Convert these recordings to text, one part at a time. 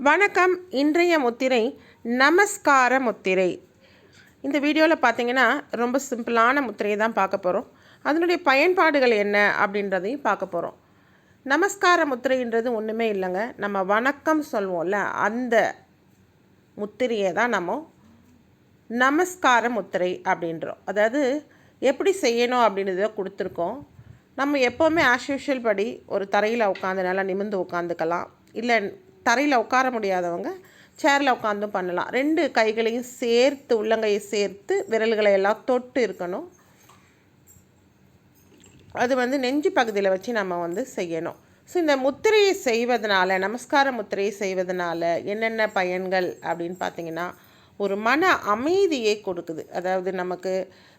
வணக்கம் இன்றைய முத்திரை நமஸ்கார முத்திரை. இந்த வீடியோவில் பார்த்தீங்கன்னா ரொம்ப சிம்பிளான முத்திரையை தான் பார்க்க போகிறோம் அதனுடைய பயன்பாடுகள் என்ன அப்படின்றதையும் பார்க்க போகிறோம் நமஸ்கார முத்திரைன்றது ஒன்றுமே இல்லைங்க. நம்ம வணக்கம் சொல்வோம்ல அந்த முத்திரையை தான் நம்ம நமஸ்கார முத்திரை அப்படின்றோம். அதாவது எப்படி செய்யணும் அப்படின்றத கொடுத்துருக்கோம். நம்ம எப்போவுமே ஆஸ் யூஷுவல் படி ஒரு தரையில் உட்காந்து நல்லா நிமிர்ந்து உட்காந்துக்கலாம் இல்லை தரையில் உட்கார முடியாதவங்க சேரில் உட்காந்தும் பண்ணலாம். ரெண்டு கைகளையும் சேர்த்து உள்ளங்கையை சேர்த்து விரல்களை எல்லாம் தொட்டு இருக்கணும். அது வந்து நெஞ்சு பகுதியில் வச்சு நம்ம வந்து செய்யணும். ஸோ இந்த முத்திரையை செய்வதனால நமஸ்கார முத்திரையை செய்வதனால என்னென்ன பயன்கள் அப்படின்னு பார்த்தீங்கன்னா ஒரு மன அமைதியை கொடுக்குது. அதாவது நமக்கு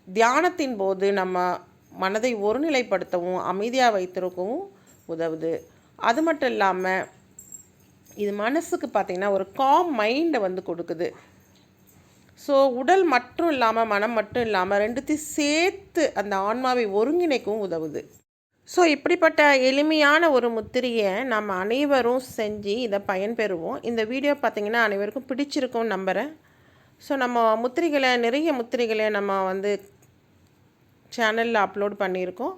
தியானத்தின் போது நம்ம மனதை ஒருநிலைப்படுத்தவும் அமைதியாக வைத்திருக்கவும் உதவுது. அது மட்டும் இல்லாமல் இது மனசுக்கு பார்த்திங்கன்னா ஒரு காம் மைண்டை வந்து கொடுக்குது. ஸோ உடல் மட்டும் இல்லாமல் மனம் மட்டும் இல்லாமல் ரெண்டுத்தையும் சேர்த்து அந்த ஆன்மாவை ஒருங்கிணைக்கவும் உதவுது. ஸோ இப்படிப்பட்ட எளிமையான ஒரு முத்திரையை நம்ம அனைவரும் செஞ்சு இதை பயன்பெறுவோம். இந்த வீடியோ பார்த்திங்கன்னா அனைவருக்கும் பிடிச்சிருக்கும் நம்புகிறேன் ஸோ நம்ம முத்திரைகளை நிறைய முத்திரைகளை நம்ம வந்து சேனலில் அப்லோட் பண்ணியிருக்கோம்.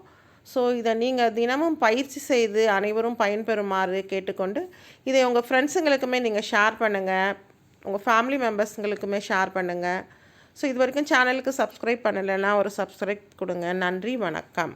ஸோ இதை நீங்கள் தினமும் பயிற்சி செய்து அனைவரும் பயன்பெறுமாறு கேட்டுக்கொண்டு இதை உங்கள் ஃப்ரெண்ட்ஸுங்களுக்குமே நீங்கள் ஷேர் பண்ணுங்கள் உங்கள் ஃபேமிலி மெம்பர்ஸுங்களுக்குமே ஷேர் பண்ணுங்கள் ஸோ இது வரைக்கும் சேனலுக்கு சப்ஸ்கிரைப் பண்ணலைன்னா ஒரு சப்ஸ்கிரைப் கொடுங்க. நன்றி வணக்கம்.